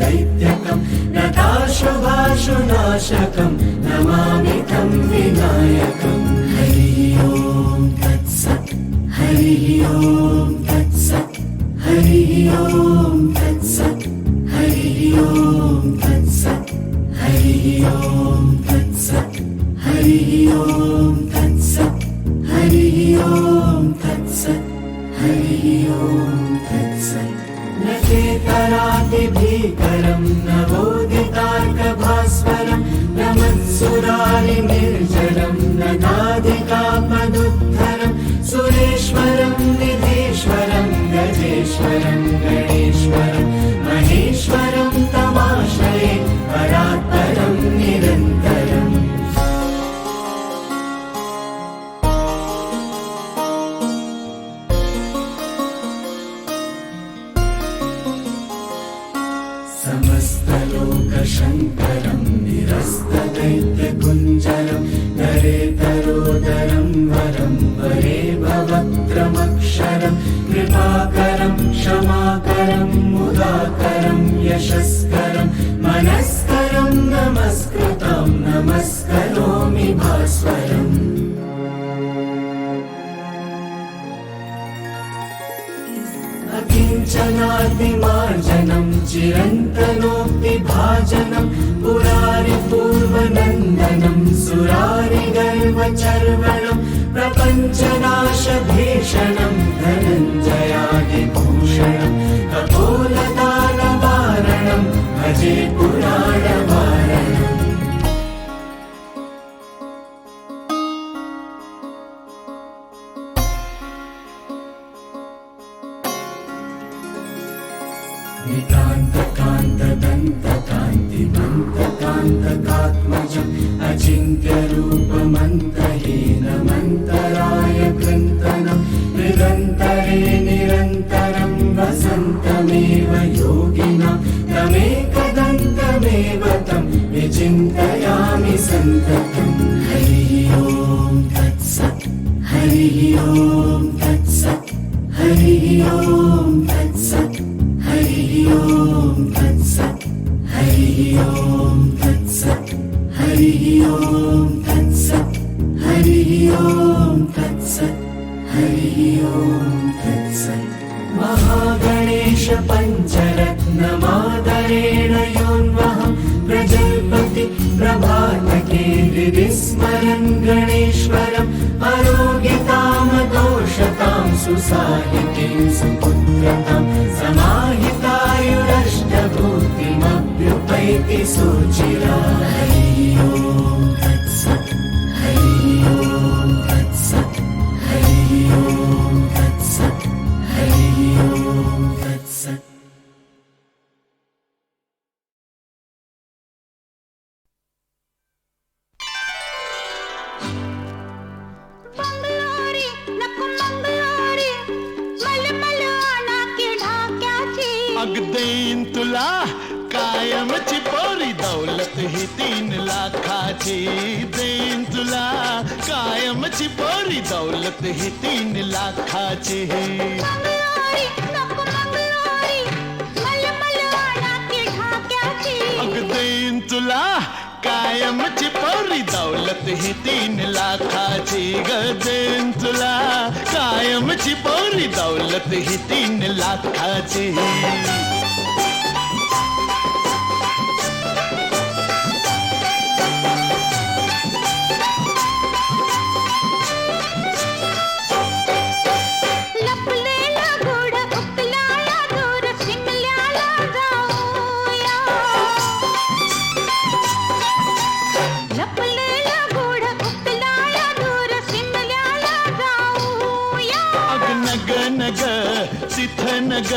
दैत्यकं नटाशुभाशुनाशकं नमामि तं विनायकं हरि ओं तत्सत् हरि ओं तत्सत् हरि ओं तत्सत् हरि ओं तत्सत् हरि ओं तत्सत् हरि ओं अकिञ्चनातिमार्जनं चिरन्तनोक्तिभाजनं पुरारिपूर्वनन्दनं सुरारिगर्वचर्वणं प्रपञ्चनाशभीषणं धनञ्जयादिभूषणं कपोलदानवारणं भजे पञ्चरत्नमादरेण योन्वहं प्रजल्पति प्रभातके विस्मरन् गणेश्वरम् आरोग्यतामदोषतां सुसाहितीं सुपुत्रतां समाहितायुरष्टभूतिमभ्युपैति सुचिरा तुला कायमची पोरी दौलत ही तीन लाखाची देईन तुला. कायमची पोरी दौलत ही तीन लाखाची. अग देईन तुला कायमची पोरी दौलत ही तीन लाखाची. ग देईन तुला कायमची पोरी दौलत ही तीन लाखाची.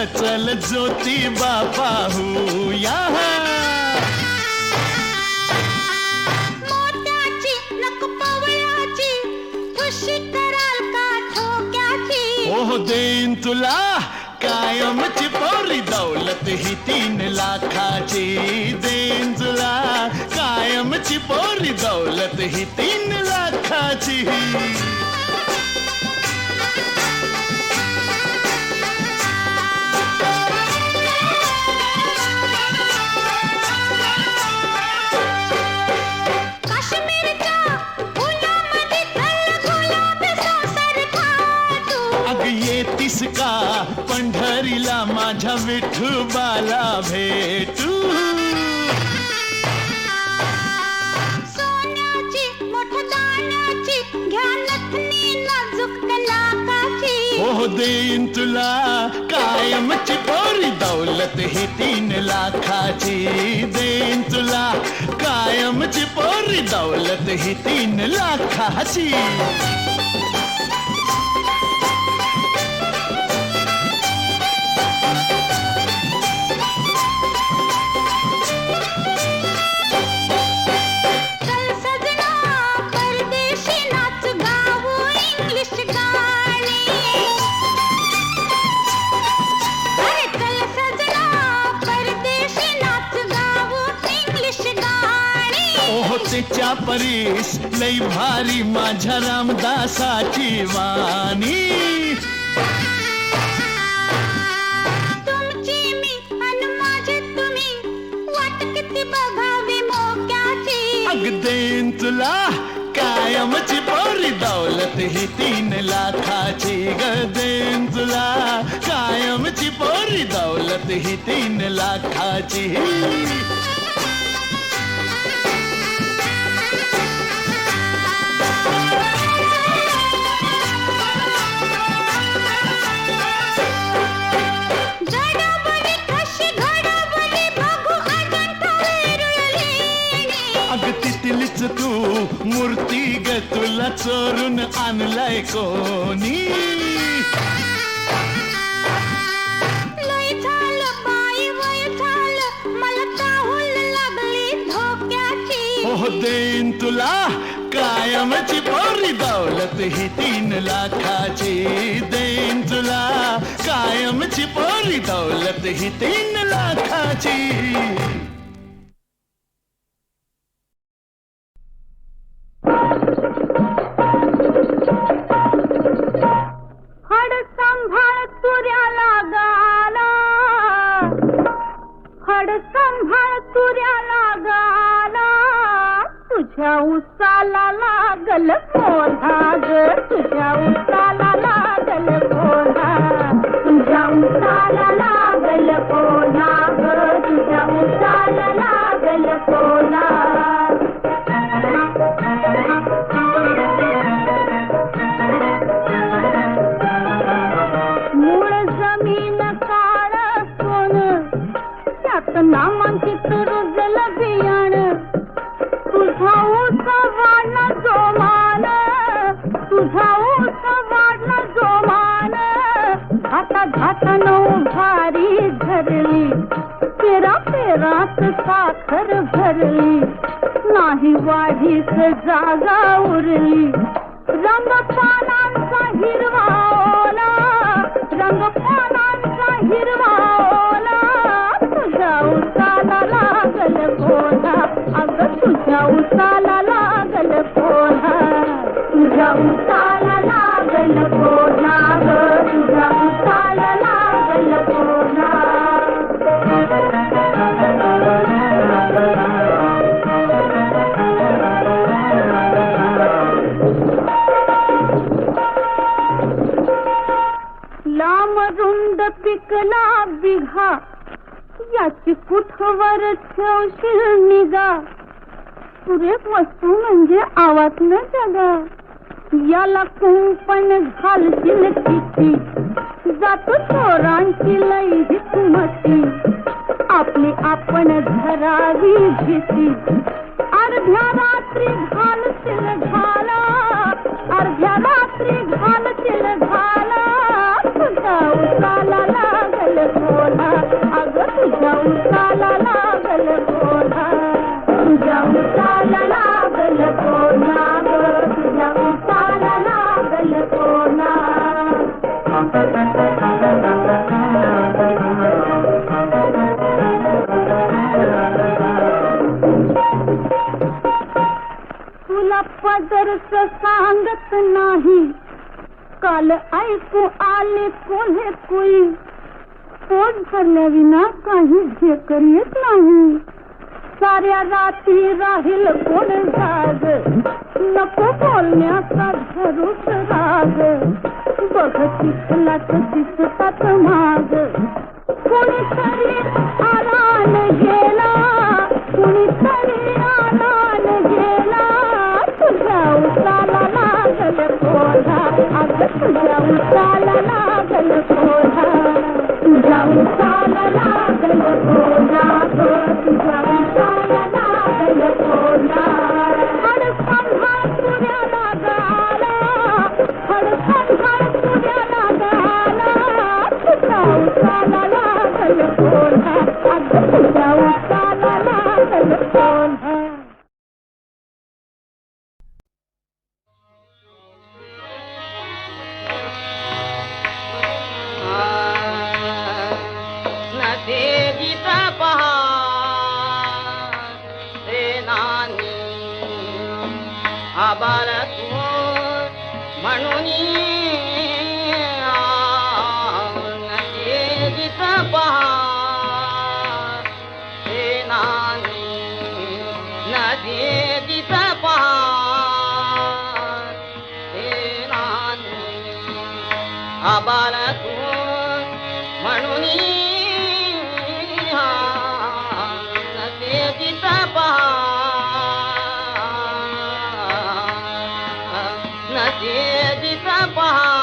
गचल ज्योती बापाहू या मोत्याची नक पवळ्याची खुशी कराल का ठोक्याची? ओह देईन तुला कायमची पोरी दौलत ही तीन लाखाची. देईन तुला कायमची पोरी दौलत ही तीन लाखाची. पंढरीला माझ्या विठुबाला भेटू। सोन्याची मोठ दाण्याची घ्या नथनी नाजूक लाकाची हो देईन तुला कायमची पोरी दौलत ही तीन लाखाची. देईन तुला कायमची पोरी दौलत ही तीन लाखाची. परीस लई भारी माझ्या रामदासाची वाणी. देईन तुला कायमची पोरी दौलत ही तीन लाखाची. ग देईन तुला कायमची पोरी दौलत ही तीन लाखाची. ग तुला चोरून आणलाय कोणी? हो देईन तुला कायमची पोरी दौलत ही तीन लाखाची. देईन तुला कायमची पोरी दौलत ही तीन लाखाची. तुझ्या उसाला लागल कोणा ग तुझ्या उसाला लागल कोणा तुझ्या उसाला लागल कोणा ग तुझ्या उसाला लागल कोणा पेरा साखर भरली नाही वाढीस जागा उरली. रंग पानांचा हिरवा ओला रंग पानांचा हिरवा ओला तुझ्या उसाला लागल कोला अगं तुझ्या उसाला लागल कोला तुझ्या उसाला लांब पिकला बिघा. याची कुठवर ठेवशील निगा? सुरेख वस्तू म्हणजे आवाज न जगा. याला कुंपण घालशील किती? जातो चोरांची लई हिकमती आपली आपण धरावी भीती. अर्ध्या रात्री घालशील घाला अर्ध्या रात्री घालशील घाला नदीचा पहार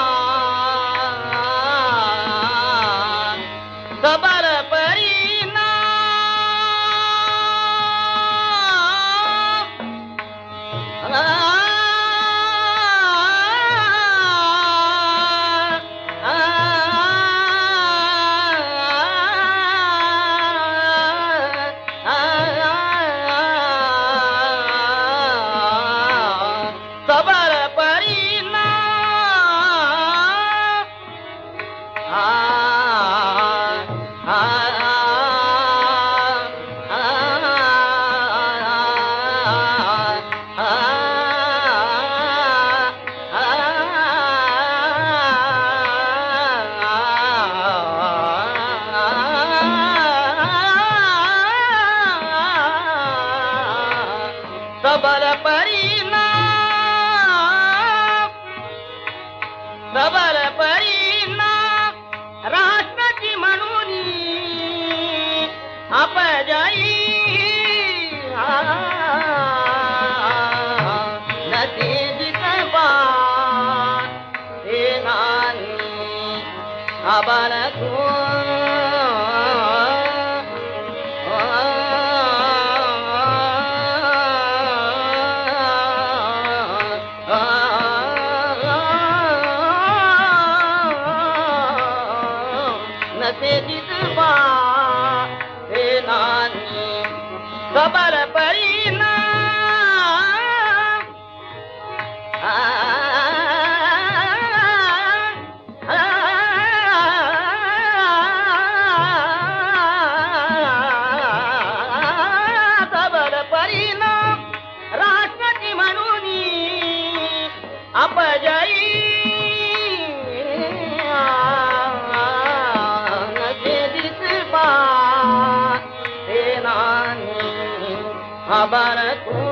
About Babaraku.